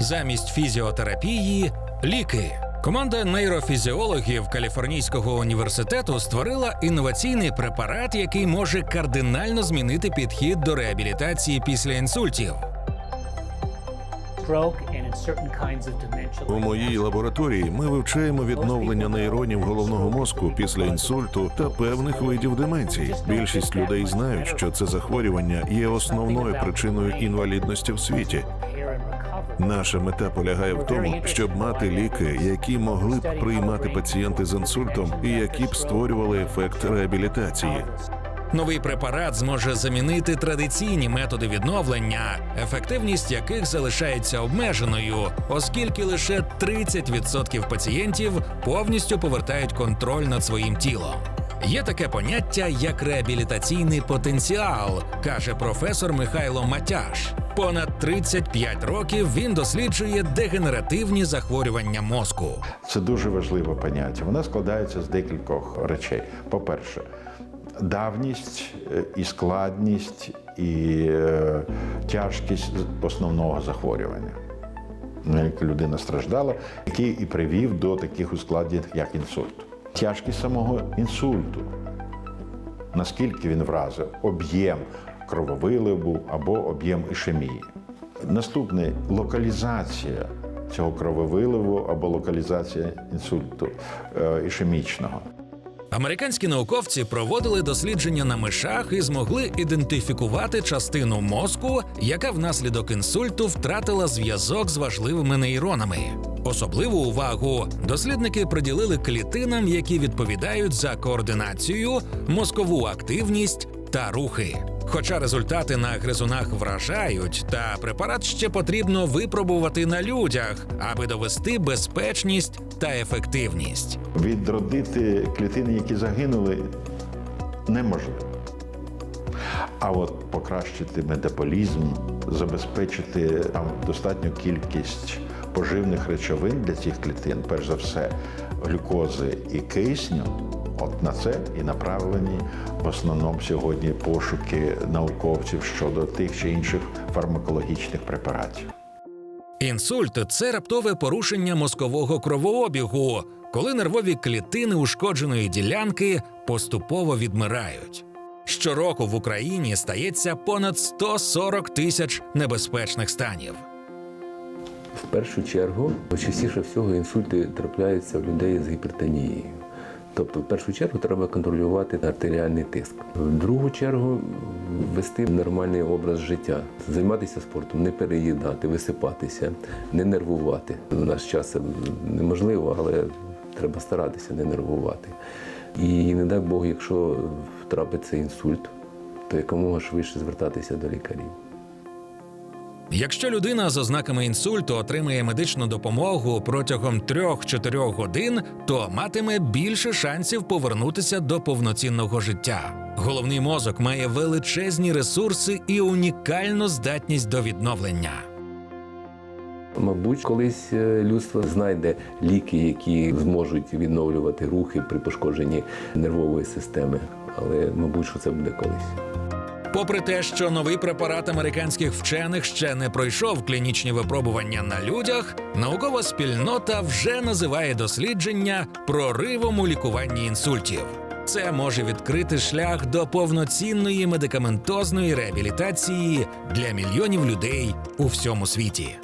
Замість фізіотерапії ліки. Команда нейрофізіологів Каліфорнійського університету створила інноваційний препарат, який може кардинально змінити підхід до реабілітації після інсультів. У моїй лабораторії ми вивчаємо відновлення нейронів головного мозку після інсульту та певних видів деменції. Більшість людей знають, що це захворювання є основною причиною інвалідності в світі. Наша мета полягає в тому, щоб мати ліки, які могли б приймати пацієнти з інсультом і які б створювали ефект реабілітації. Новий препарат зможе замінити традиційні методи відновлення, ефективність яких залишається обмеженою, оскільки лише 30% пацієнтів повністю повертають контроль над своїм тілом. Є таке поняття як реабілітаційний потенціал, каже професор Михайло Матяш. Понад 35 років він досліджує дегенеративні захворювання мозку. Це дуже важливе поняття. Воно складається з декількох речей. По-перше, давність е, і складність і е, тяжкість основного захворювання. на яке людина страждала, який і привів до таких ускладнень, як інсульт. Тяжкість самого інсульту, наскільки він вразив об'єм крововиливу або об'єм ішемії. Наступне локалізація цього крововиливу або локалізація інсульту е, ішемічного. Американські науковці проводили дослідження на мишах і змогли ідентифікувати частину мозку, яка внаслідок інсульту втратила зв'язок з важливими нейронами. Особливу увагу дослідники приділили клітинам, які відповідають за координацію, мозкову активність та рухи. Хоча результати на гризунах вражають, та препарат ще потрібно випробувати на людях, аби довести безпечність та ефективність. Відродити клітини, які загинули, неможливо. А от покращити метаболізм, забезпечити там достатню кількість поживних речовин для цих клітин, перш за все, глюкози і кисню. От на це і направлені в основному сьогодні пошуки науковців щодо тих чи інших фармакологічних препаратів. Інсульт це раптове порушення мозкового кровообігу, коли нервові клітини ушкодженої ділянки поступово відмирають. Щороку в Україні стається понад 140 тисяч небезпечних станів. В першу чергу, частіше всього інсульти трапляються в людей з гіпертонією. Тобто, в першу чергу треба контролювати артеріальний тиск. В другу чергу вести нормальний образ життя, займатися спортом, не переїдати, висипатися, не нервувати. У наш час неможливо, але треба старатися не нервувати. І не дай Бог, якщо трапиться інсульт, то якомога швидше звертатися до лікарів. Якщо людина з ознаками інсульту отримає медичну допомогу протягом 3-4 годин, то матиме більше шансів повернутися до повноцінного життя. Головний мозок має величезні ресурси і унікальну здатність до відновлення. Мабуть, колись е, людство знайде ліки, які зможуть відновлювати рухи при пошкодженні нервової системи. Але, мабуть, що це буде колись. Попри те, що новий препарат американських вчених ще не пройшов клінічні випробування на людях, наукова спільнота вже називає дослідження проривом у лікуванні інсультів. Це може відкрити шлях до повноцінної медикаментозної реабілітації для мільйонів людей у всьому світі.